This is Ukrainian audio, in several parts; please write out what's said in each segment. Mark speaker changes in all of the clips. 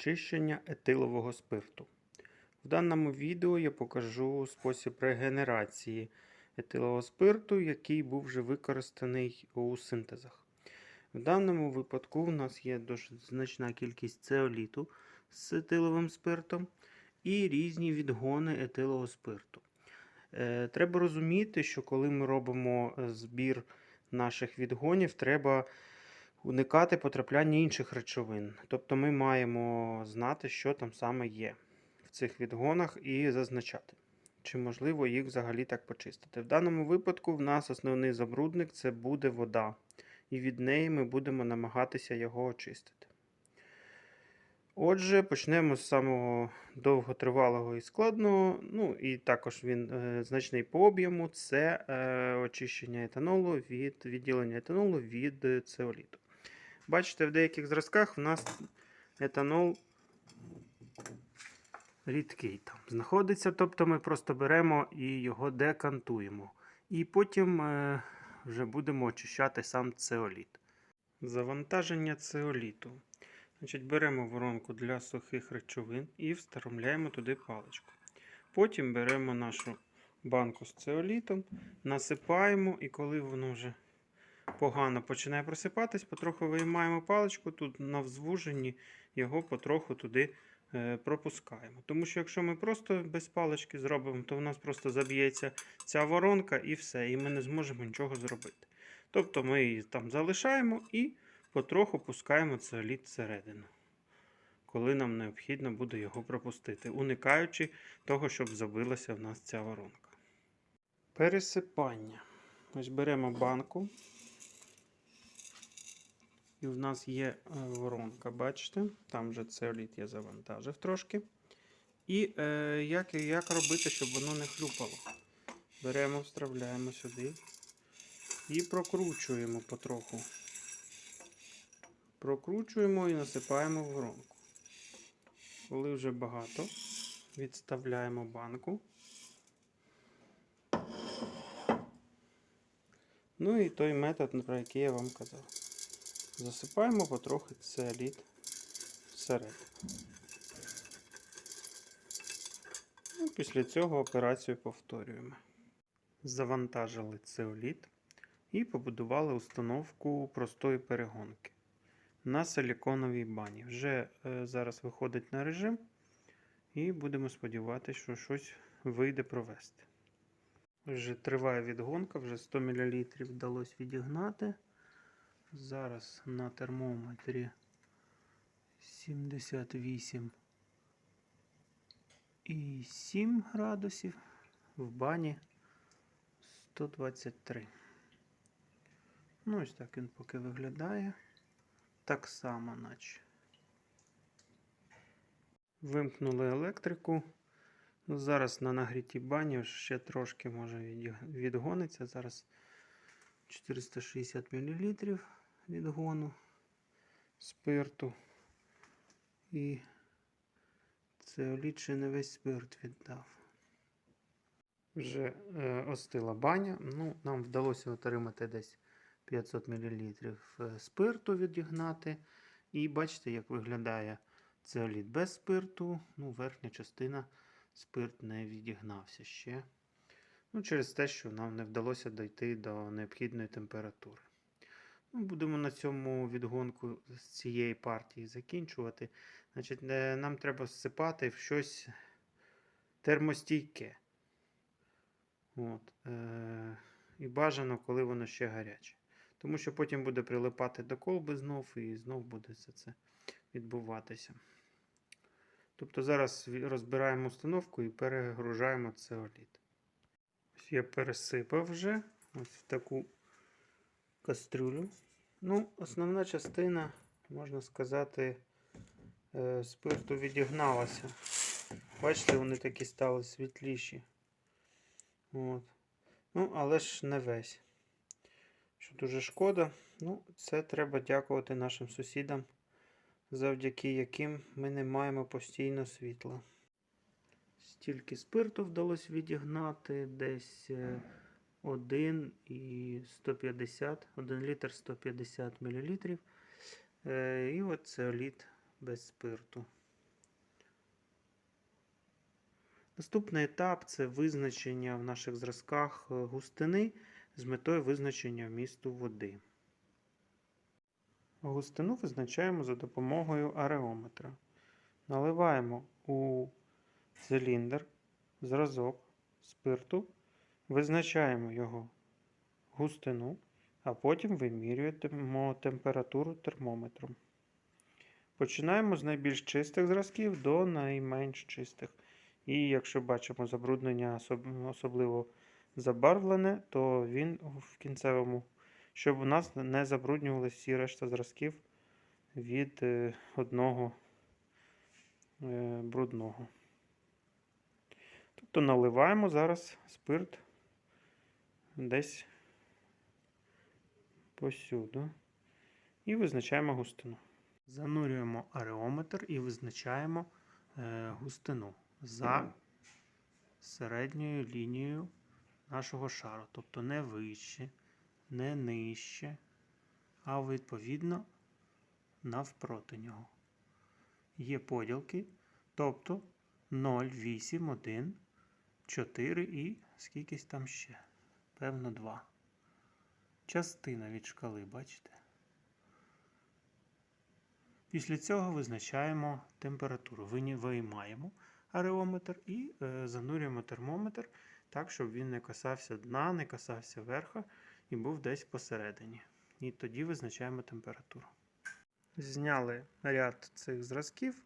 Speaker 1: Очищення етилового спирту. В даному відео я покажу спосіб регенерації етилового спирту, який був вже використаний у синтезах. В даному випадку у нас є досить значна кількість цеоліту з етиловим спиртом і різні відгони етилового спирту. Е, Треба розуміти, що коли ми робимо е, збір наших відгонів, треба уникати потрапляння інших речовин. Тобто ми маємо знати, що там саме є в цих відгонах і зазначати, чи можливо їх взагалі так почистити. В даному випадку в нас основний забрудник це буде вода, і від неї ми будемо намагатися його очистити. Отже, почнемо з самого довготривалого і складного, ну і також він е, значний по об'єму це е, очищення етанолу від відділення етанолу від е, цеоліту. Бачите, в деяких зразках в нас етанол рідкий там знаходиться, тобто ми просто беремо і його декантуємо. І потім е, вже будемо очищати сам цеоліт. Завантаження цеоліту. Значить, Беремо воронку для сухих речовин і вставляємо туди паличку. Потім беремо нашу банку з цеолітом, насипаємо, і коли воно вже погано починає просипатись, потроху виймаємо паличку, тут на взвуженні його потроху туди е, пропускаємо. Тому що якщо ми просто без палички зробимо, то в нас просто заб'ється ця воронка і все, і ми не зможемо нічого зробити. Тобто ми її там залишаємо і потроху пускаємо цеоліт всередину, коли нам необхідно буде його пропустити, уникаючи того, щоб забилася в нас ця воронка. Пересипання. Ось беремо банку. І в нас є е, воронка, бачите? Там вже цеоліт я завантажив трошки. І е, як, як робити, щоб воно не хлюпало? Беремо, вставляємо сюди і прокручуємо потроху. Прокручуємо і насипаємо в воронку. Коли вже багато, відставляємо банку. Ну і той метод, про який я вам казав. Засипаємо потрохи цеоліт всередину. Ну, після цього операцію повторюємо. Завантажили цеоліт і побудували установку простої перегонки на силіконовій бані. Вже е, зараз виходить на режим, і будемо сподіватися, що щось вийде провести. Вже триває відгонка, вже 100 мл вдалося відігнати. Зараз на термометрі 78 і 7 градусів, в бані 123. Ну, ось так він поки виглядає. Так само, наче. Вимкнули електрику. Ну, Зараз на нагрітій бані ще трошки може відгониться. Зараз 460 мл відгону спирту. І це ще не весь спирт віддав. Вже е, остила баня. Ну, Нам вдалося отримати десь 500 мл спирту відігнати. І бачите, як виглядає цеоліт без спирту. Ну, Верхня частина спирт не відігнався ще. Ну, Через те, що нам не вдалося дойти до необхідної температури. Ну, Будемо на цьому відгонку з цієї партії закінчувати. Значить, е, Нам треба всипати в щось термостійке. От. Е- І бажано, коли воно ще гаряче. Тому що потім буде прилипати до колби знов і знов буде все це відбуватися. Тобто зараз розбираємо установку і перегружаємо цеоліт. Ось я пересипав вже ось в таку кастрюлю. Ну, Основна частина, можна сказати, е, спирту відігналася. Бачите, вони такі стали світліші. От. Ну, але ж не весь що дуже шкода. Ну, Це треба дякувати нашим сусідам, завдяки яким ми не маємо постійно світла. Стільки спирту вдалося відігнати, десь 1 і 150, 1 літр 150 мл. Е, і оце літ без спирту. Наступний етап це визначення в наших зразках е, густини з метою визначення вмісту води. Густину визначаємо за допомогою ареометра. Наливаємо у циліндр зразок спирту визначаємо його густину, а потім вимірюємо температуру термометром. Починаємо з найбільш чистих зразків до найменш чистих. І якщо бачимо забруднення особливо забарвлене, то він в кінцевому, щоб у нас не забруднювалися всі решта зразків від е, одного е, брудного. Тобто наливаємо зараз спирт десь посюди і визначаємо густину. Занурюємо ареометр і визначаємо е, густину за середньою лінією нашого шару. Тобто не вище, не нижче, а відповідно навпроти нього. Є поділки, тобто 0, 8, 1, 4 і скількись там ще. Певно, 2. Частина від шкали, бачите? Після цього визначаємо температуру. Виймаємо ареометр і е, занурюємо термометр так, щоб він не касався дна, не касався верха і був десь посередині. І тоді визначаємо температуру. Зняли ряд цих зразків.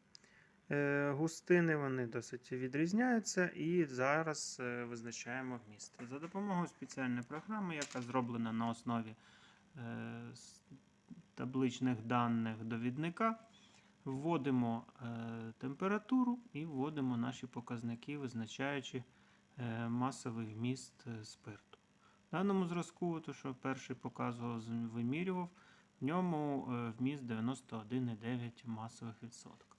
Speaker 1: Е, Густини вони досить відрізняються, і зараз е, визначаємо вміст. За допомогою спеціальної програми, яка зроблена на основі е, табличних даних довідника, вводимо температуру і вводимо наші показники, визначаючи масовий вміст спирту. В даному зразку, то що перший показував, вимірював, в ньому вміст 91,9 масових відсотка.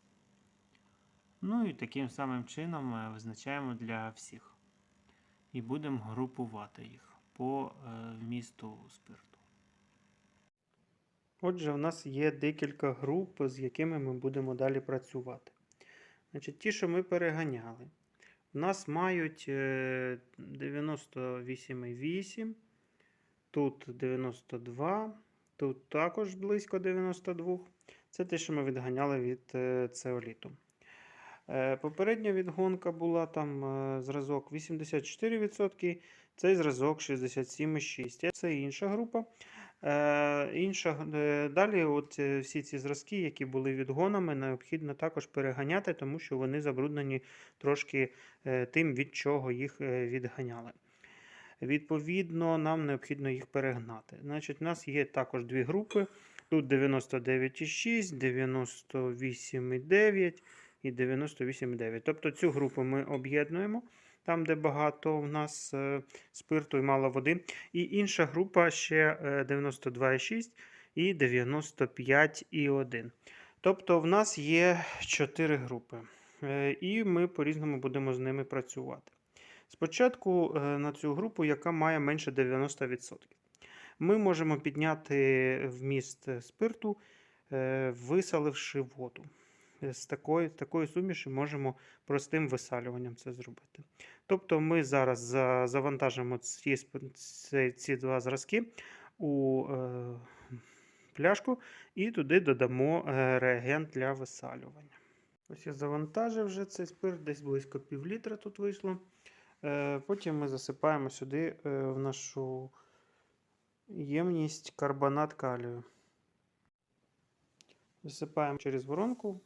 Speaker 1: Ну і таким самим чином е, визначаємо для всіх. І будемо групувати їх по е, вмісту спирту. Отже, в нас є декілька груп, з якими ми будемо далі працювати. Значить, ті, що ми переганяли, в нас мають е, 98,8, тут 92, тут також близько 92. Це те, що ми відганяли від е, цеоліту. Е, Попередня відгонка була там е, зразок 84%, цей зразок 67,6%. Це інша група. Е, інша, далі от всі ці зразки, які були відгонами, необхідно також переганяти, тому що вони забруднені трошки тим, від чого їх відганяли. Відповідно, нам необхідно їх перегнати. Значить, у нас є також дві групи. Тут 99,6, 98,9 і 98,9. Тобто цю групу ми об'єднуємо, там, де багато в нас е, спирту і мало води. І інша група ще е, 92,6 і 95,1. Тобто в нас є 4 групи. Е, І ми по-різному будемо з ними працювати. Спочатку е, на цю групу, яка має менше 90%. Ми можемо підняти вміст спирту, е, висаливши воду. Е, З такої, такої суміші можемо простим висалюванням це зробити. Тобто ми зараз завантажимо ці, ці, ці два зразки у е, пляшку і туди додамо е, реагент для висалювання. Ось я завантажив вже цей спирт, десь близько пів літра тут вийшло. Е, Потім ми засипаємо сюди е, в нашу ємність карбонат калію. Висипаємо через воронку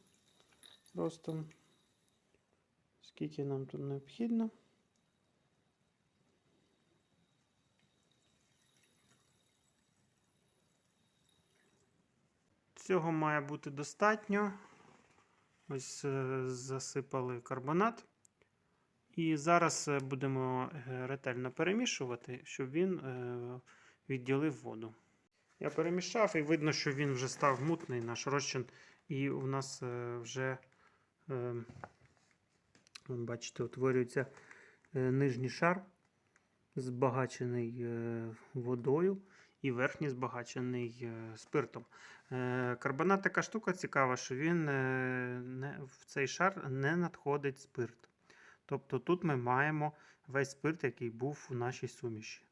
Speaker 1: просто скільки нам тут необхідно. Цього має бути достатньо. Ось е, засипали карбонат. І зараз е, будемо е, ретельно перемішувати, щоб він відділив воду. Я перемішав і видно, що він вже став мутний наш розчин. І у нас вже, бачите, утворюється е, нижній шар, збагачений е, водою, і верхній збагачений е, спиртом. Карбонат така штука цікава, що він в цей шар не надходить спирт. Тобто тут ми маємо весь спирт, який був у нашій суміші.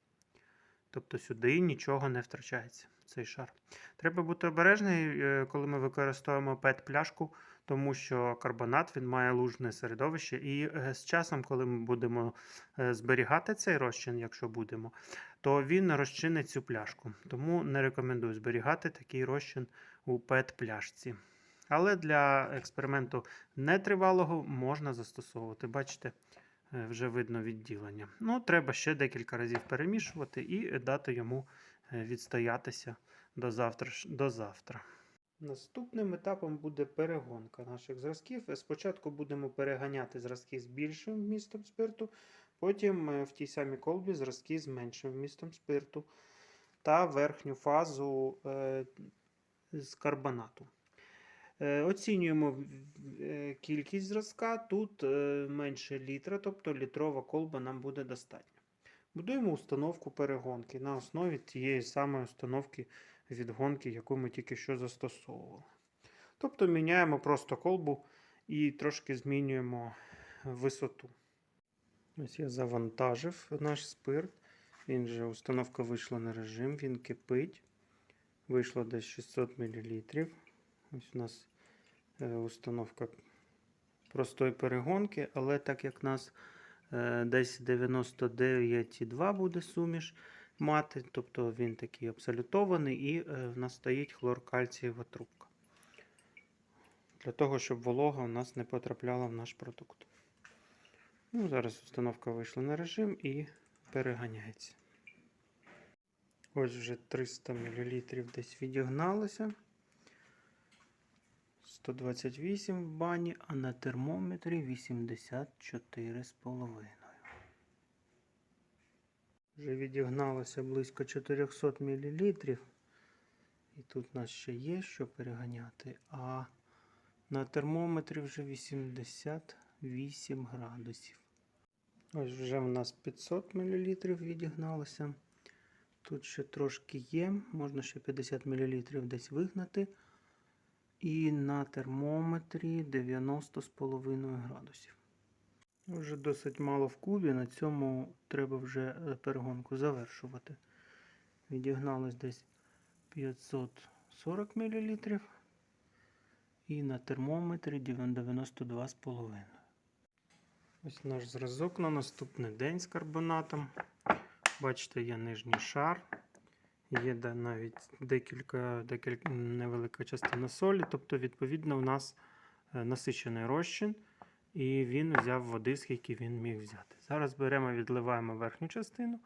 Speaker 1: Тобто сюди нічого не втрачається, цей шар. Треба бути обережний, е, коли ми використовуємо пет-пляшку, тому що карбонат він має лужне середовище, і е, з часом, коли ми будемо е, зберігати цей розчин, якщо будемо, то він розчинить цю пляшку. Тому не рекомендую зберігати такий розчин у пет-пляшці. Але для експерименту нетривалого можна застосовувати. Бачите, е, вже видно відділення. Ну, треба ще декілька разів перемішувати і дати йому відстоятися до завтра. До завтра. Наступним етапом буде перегонка наших зразків. Спочатку будемо переганяти зразки з більшим вмістом спирту, потім е, в тій самій колбі зразки з меншим вмістом спирту та верхню фазу е, з карбонату. Е, Оцінюємо кількість зразка. Тут менше літра, тобто літрова колба нам буде достатньо. Будуємо установку перегонки на основі тієї самої установки відгонки, яку ми тільки що застосовували. Тобто міняємо просто колбу і трошки змінюємо висоту. Ось я завантажив наш спирт. Він же установка вийшла на режим, він кипить. Вийшло десь 600 мл. Ось у нас е, установка простої перегонки, але так як у нас е, десь 99,2 буде суміш мати, тобто він такий абсолютований, і е, в нас стоїть хлоркальцієва трубка. Для того, щоб волога у нас не потрапляла в наш продукт. Ну, зараз установка вийшла на режим і переганяється. Ось вже 300 мл десь відігналося. 128 в бані, а на термометрі 84,5. Вже відігналося близько 400 мл. І тут у нас ще є що переганяти. А на термометрі вже 88 градусів. Ось вже в нас 500 мл відігналося. Тут ще трошки є, можна ще 50 мл десь вигнати. І на термометрі 90,5 градусів. Вже досить мало в кубі, на цьому треба вже е, перегонку завершувати. Відігналось десь 540 мл. І на термометрі 92,5. Ось наш зразок на наступний день з карбонатом. Бачите, є нижній шар. Є навіть декілька, декілька невелика частина солі. Тобто, відповідно, у нас е, насичений розчин, і він взяв води, скільки він міг взяти. Зараз беремо, відливаємо верхню частину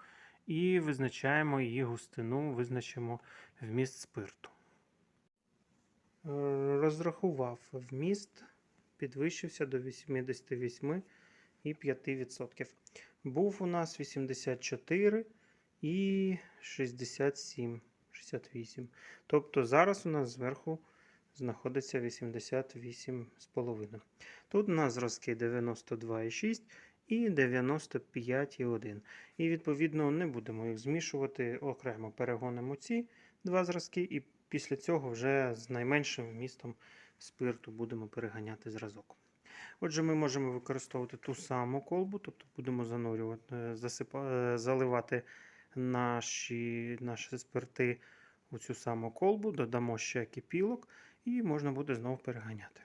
Speaker 1: і визначаємо її густину, визначимо вміст спирту. Е, Розрахував вміст, підвищився до 88,5%. Був у нас 84 і 67, 68. Тобто зараз у нас зверху знаходиться 88,5. Тут у нас зразки 92,6 і 95,1. І відповідно не будемо їх змішувати окремо. Перегонимо ці два зразки, і після цього вже з найменшим вмістом спирту будемо переганяти зразок. Отже, ми можемо використовувати ту саму колбу, тобто будемо занурювати, е, засипа, е, заливати наші, наші спирти у цю саму колбу, додамо ще кипілок і можна буде знову переганяти.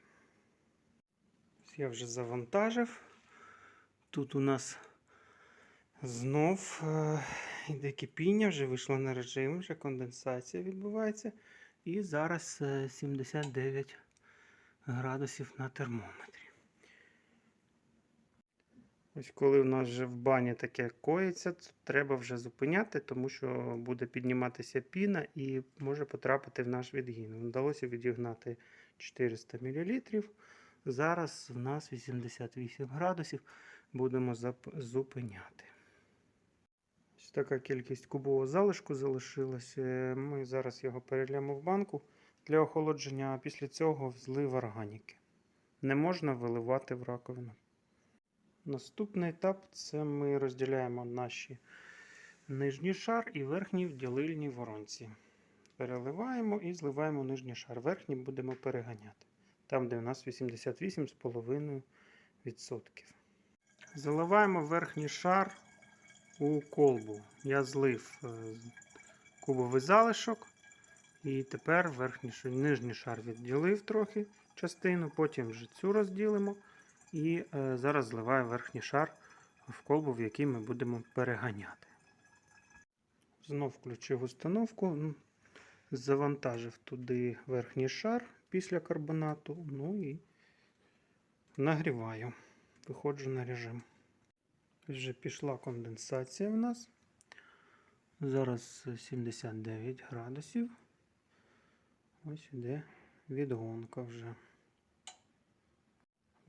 Speaker 1: Я вже завантажив. Тут у нас знов е, йде кипіння, вже вийшло на режим, вже конденсація відбувається. І зараз е, 79 градусів на термометрі. Ось коли в нас вже в бані таке коїться, то треба вже зупиняти, тому що буде підніматися піна і може потрапити в наш відгін. Вдалося відігнати 400 мл. Зараз в нас 88 градусів. Будемо зупиняти. Ось така кількість кубового залишку залишилась. Е, Ми зараз його перельємо в банку для охолодження, а після цього злив органіки. Не можна виливати в раковину. Наступний етап це ми розділяємо наші нижній шар і верхній в ділильній воронці. Переливаємо і зливаємо нижній шар. Верхній будемо переганяти. Там, де у нас 88,5%. Заливаємо верхній шар у колбу. Я злив е, кубовий залишок. І тепер верхній нижній шар відділив трохи частину, потім вже цю розділимо. І е, зараз зливаю верхній шар в колбу, в якій ми будемо переганяти. Знов включив установку, завантажив туди верхній шар після карбонату. Ну і нагріваю. Виходжу на режим. Вже пішла конденсація в нас. Зараз 79 градусів. Ось іде відгонка вже.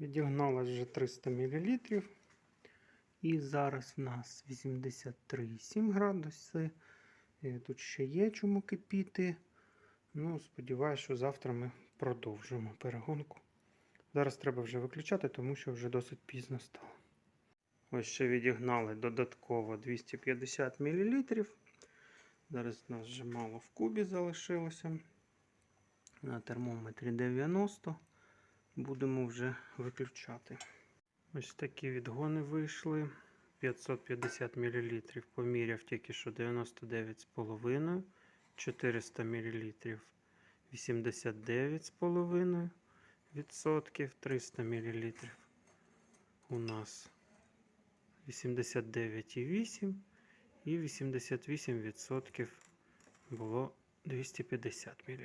Speaker 1: Відігналось вже 300 мл. І зараз в нас 83,7 градуси. Е, Тут ще є чому кипіти. Ну, сподіваюся, що завтра ми продовжимо перегонку. Зараз треба вже виключати, тому що вже досить пізно стало. Ось ще відігнали додатково 250 мл. Зараз у нас вже мало в кубі залишилося. На термометрі 90. Будемо вже виключати. Ось такі відгони вийшли. 550 мл поміряв тільки що 99,5, 400 мл 89,5 відсотків, 300 мл у нас 89,8 і 88 відсотків було 250 мл.